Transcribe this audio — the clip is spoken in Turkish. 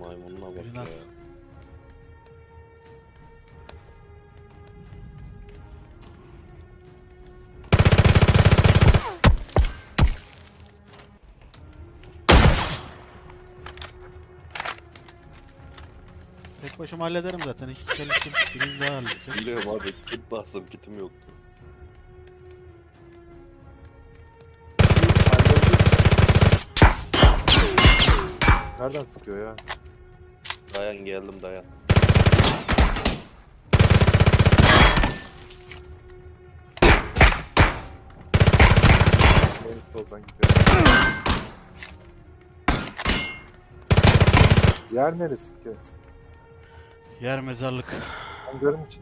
bak Birini ya. at. Tek başıma hallederim zaten. İki çalıştım. Birini daha halledeceğim. Biliyorum abi. Kit bastım kitim yoktu. Nereden sıkıyor ya? Dayan geldim dayan. Soldan gidiyor. Yer neresi ki? Yer mezarlık. Hangarın içi